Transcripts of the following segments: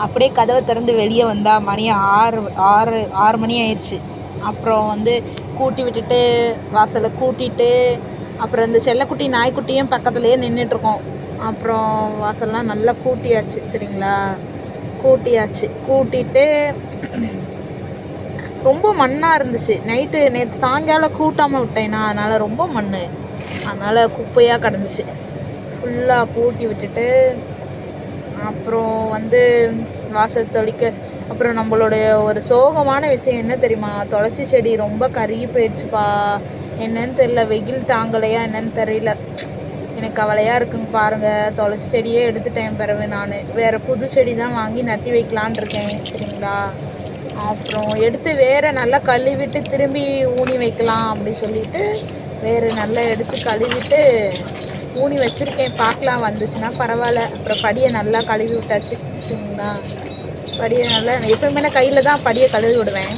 அப்படியே கதவை திறந்து வெளியே வந்தால் மணி ஆறு ஆறு ஆறு மணி ஆயிடுச்சு அப்புறம் வந்து கூட்டி விட்டுட்டு வாசலை கூட்டிட்டு அப்புறம் இந்த செல்லக்குட்டி நாய்க்குட்டியும் பக்கத்துலேயே நின்றுட்டுருக்கோம் அப்புறம் வாசல்லாம் நல்லா கூட்டியாச்சு சரிங்களா? கூட்டியாச்சு. கூட்டிட்டு ரொம்ப மண்ணாக இருந்துச்சு. நைட்டு நேற்று சாயங்காலம் கூட்டாமல் விட்டேன்னா அதனால் ரொம்ப மண் அதனால் குப்பையாக கிடந்துச்சு. ஃபுல்லாக கூட்டி விட்டுட்டு அப்புறம் வந்து வாசல் தெளிக்க அப்புறம் நம்மளுடைய ஒரு சோகமான விஷயம் என்ன தெரியுமா? துளசி செடி ரொம்ப கருகி போயிடுச்சுப்பா. என்னன்னு தெரியல வெயில் தாங்கலையா என்னன்னு தெரியல. எனக்கு கவலையாக இருக்குங்க பாருங்கள் துளசி செடியே எடுத்துட்டேன் பிறகு நான். வேறு புது செடி தான் வாங்கி நட்டி வைக்கலான் இருக்கேன் சரிங்களா? அப்புறம் எடுத்து வேறு நல்லா கழுவிட்டு திரும்பி ஊனி வைக்கலாம் அப்படி சொல்லிட்டு வேறு நல்லா எடுத்து கழுவிட்டு ஊனி வச்சுருக்கேன் பார்க்கலாம். வந்துச்சுன்னா பரவாயில்ல. அப்புறம் படியை நல்லா கழுவி விட்டாச்சு. சரிங்களா? படியை நல்லா எப்பவுமே நான் கையில் தான் படியை கழுவி விடுவேன்.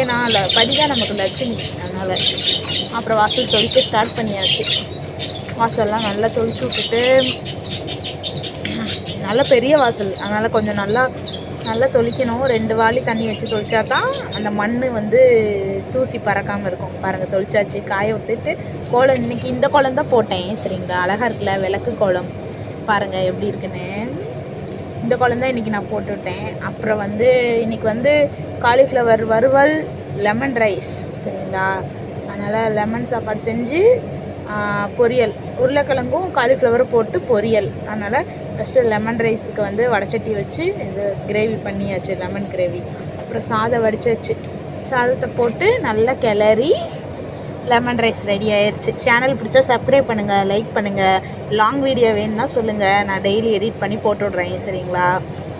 ஏன்னா இல்லை படி தான் நமக்கு லட்சுமி. அதனால். அப்புறம் வாசல் தொளிக்க ஸ்டார்ட் பண்ணியாச்சு. வாசல்லாம் நல்லா தொழிச்சு விட்டுட்டு நல்ல பெரிய வாசல். அதனால் கொஞ்சம் நல்லா நல்லா தொளிக்கணும். ரெண்டு வாளி தண்ணி வச்சு தொளிச்சா தான் அந்த மண் வந்து தூசி பறக்காமல் இருக்கும். பாருங்கள் தொளிச்சாச்சு. காய விட்டுட்டு கோலம் இன்னைக்கு இந்த கோலம் தான் போட்டேன். சரிங்களா? அழகாக இருக்குல்ல? விளக்கு கோலம். பாருங்கள் எப்படி இருக்குன்னு. இந்த கோலம் தான் இன்றைக்கி நான் போட்டுவிட்டேன் அப்புறம் வந்து இன்றைக்கி வந்து காலிஃப்ளவர் வறுவல் லெமன் ரைஸ் சரிங்களா? அதனால் லெமன் சாப்பாடு செஞ்சு பொரியல். உருளைக்கிழங்கும் காலிஃப்ளவரும் போட்டு பொரியல். அதனால் ஃபஸ்ட்டு லெமன் ரைஸுக்கு வந்து வடச்சட்டி வச்சு இது கிரேவி பண்ணியாச்சு லெமன் கிரேவி அப்புறம் சாதம் வடிச்சாச்சு. சாதத்தை போட்டு நல்லா கிளறி லெமன் ரைஸ் ரெடி ஆயிடுச்சு சேனல் பிடிச்சா சப்ஸ்கிரைப் பண்ணுங்கள் லைக் பண்ணுங்கள் லாங் வீடியோ வேணும்னா சொல்லுங்கள் நான் டெய்லி எடிட் பண்ணி போட்டு விட்றேன் சரிங்களா?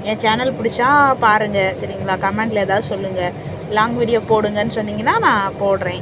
என் சேனல் பிடிச்சா பாருங்கள் சரிங்களா? கமெண்ட்டில் ஏதாவது சொல்லுங்கள் லாங் வீடியோ போடுங்கன்னு சொன்னீங்கன்னா நான் போடுறேன்.